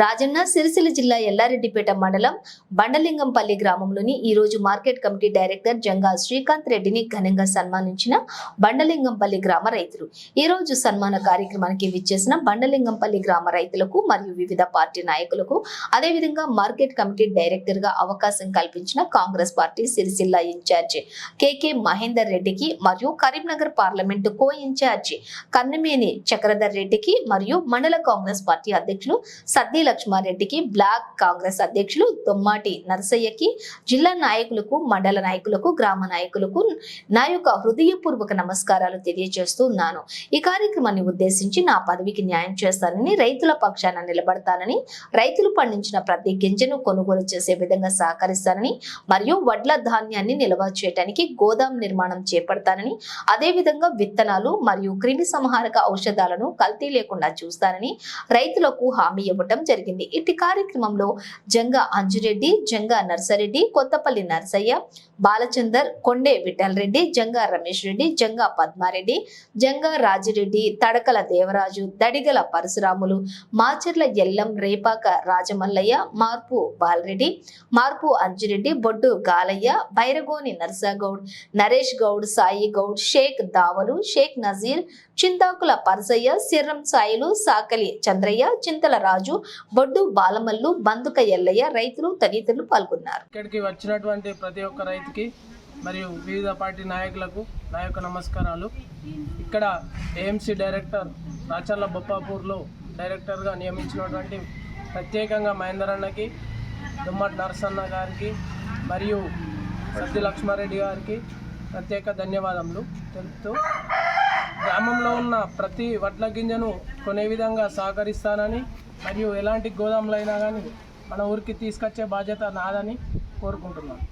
రాజన్న సిరిసిల్ల జిల్లా ఎల్లారెడ్డిపేట మండలం బండలింగంపల్లి గ్రామంలోని ఈ రోజు market committee director Janga Srikanth రెడ్డిని ఘనంగా సన్మానించిన బండలింగంపల్లి గ్రామ రైతులు. ఈరోజు సన్మాన కార్యక్రమానికి విచ్చేసిన బండలింగంపల్లి గ్రామ రైతులకు మరియు వివిధ పార్టీ నాయకులకు అదేవిధంగా మార్కెట్ కమిటీ డైరెక్టర్గా అవకాశం కల్పించిన కాంగ్రెస్ పార్టీ సిరిసిల్ల ఇన్ఛార్జి కెకే మహేందర్ రెడ్డికి మరియు Karimnagar parliament co incharge Kannamaneni Chakradhar రెడ్డికి మరియు మండల కాంగ్రెస్ పార్టీ అధ్యక్షులు సద్ది లక్ష్మారెడ్డికి బ్లాక్ కాంగ్రెస్ అధ్యక్షులు దొమ్మాటి నరసయ్యకి జిల్లా నాయకులకు మండల నాయకులకు గ్రామ నాయకులకు నా యొక్క హృదయపూర్వక నమస్కారాలు తెలియజేస్తున్నాను ఈ కార్యక్రమాన్ని ఉద్దేశించి నా పదవికి న్యాయం చేస్తానని రైతుల పక్షాన నిలబడతానని రైతులు పండించిన ప్రతి గింజను కొనుగోలు చేసే విధంగా సహకరిస్తానని మరియు వడ్ల ధాన్యాన్ని నిల్వ చేయడానికి గోదాం నిర్మాణం చేపడతానని అదేవిధంగా విత్తనాలు మరియు క్రిమి సంహారక ఔషధాలను కల్తీ లేకుండా చూస్తానని రైతులకు హామీ ఇవ్వటం జరిగింది. ఇట్టి కార్యక్రమంలో జంగా అంజురెడ్డి జంగా నర్సరెడ్డి కొత్తపల్లి నర్సయ్య బాలచందర్ కొండే విఠలరెడ్డి జంగా రమేష్ రెడ్డి జంగా పద్మారెడ్డి జంగా రాజిరెడ్డి తడకల దేవరాజు దడిగల పరశురాములు మాచర్ల ఎల్లం రేపాక రాజమల్లయ్య మార్పు బాలరెడ్డి మార్పు అంజురెడ్డి బొడ్డు గాలయ్య బైరగోని నర్సాగౌడ్ నరేష్ గౌడ్ సాయి గౌడ్ షేక్ దావలు షేక్ నజీర్ చింతాకుల పరసయ్య సిర్రం సాయిలు సాకలి చంద్రయ్య చింతల రాజు బొడ్డు బాలమల్లు బందుక ఎల్లయ్య రైతులు తదితరులు పాల్గొన్నారు. ఇక్కడికి వచ్చినటువంటి ప్రతి ఒక్క రైతుకి మరియు వివిధ పార్టీ నాయకులకు నా యొక్క నమస్కారాలు. ఇక్కడ ఏఎంసీ డైరెక్టర్ రాచర్ల బొప్పాపూర్లో డైరెక్టర్గా నియమించినటువంటి ప్రత్యేకంగా మహేందర్ అన్నకి దుమ్మటి నరసన్న గారికి మరియు సత్య లక్ష్మారెడ్డి గారికి ప్రత్యేక ధన్యవాదములు తెలుపుతూ గ్రామంలో ఉన్న ప్రతి వడ్ల గింజను కొనే విధంగా సహకరిస్తానని మరియు ఎలాంటి గోదాములు అయినా కానీ మన ఊరికి తీసుకొచ్చే బాధ్యత నాదని కోరుకుంటున్నాను.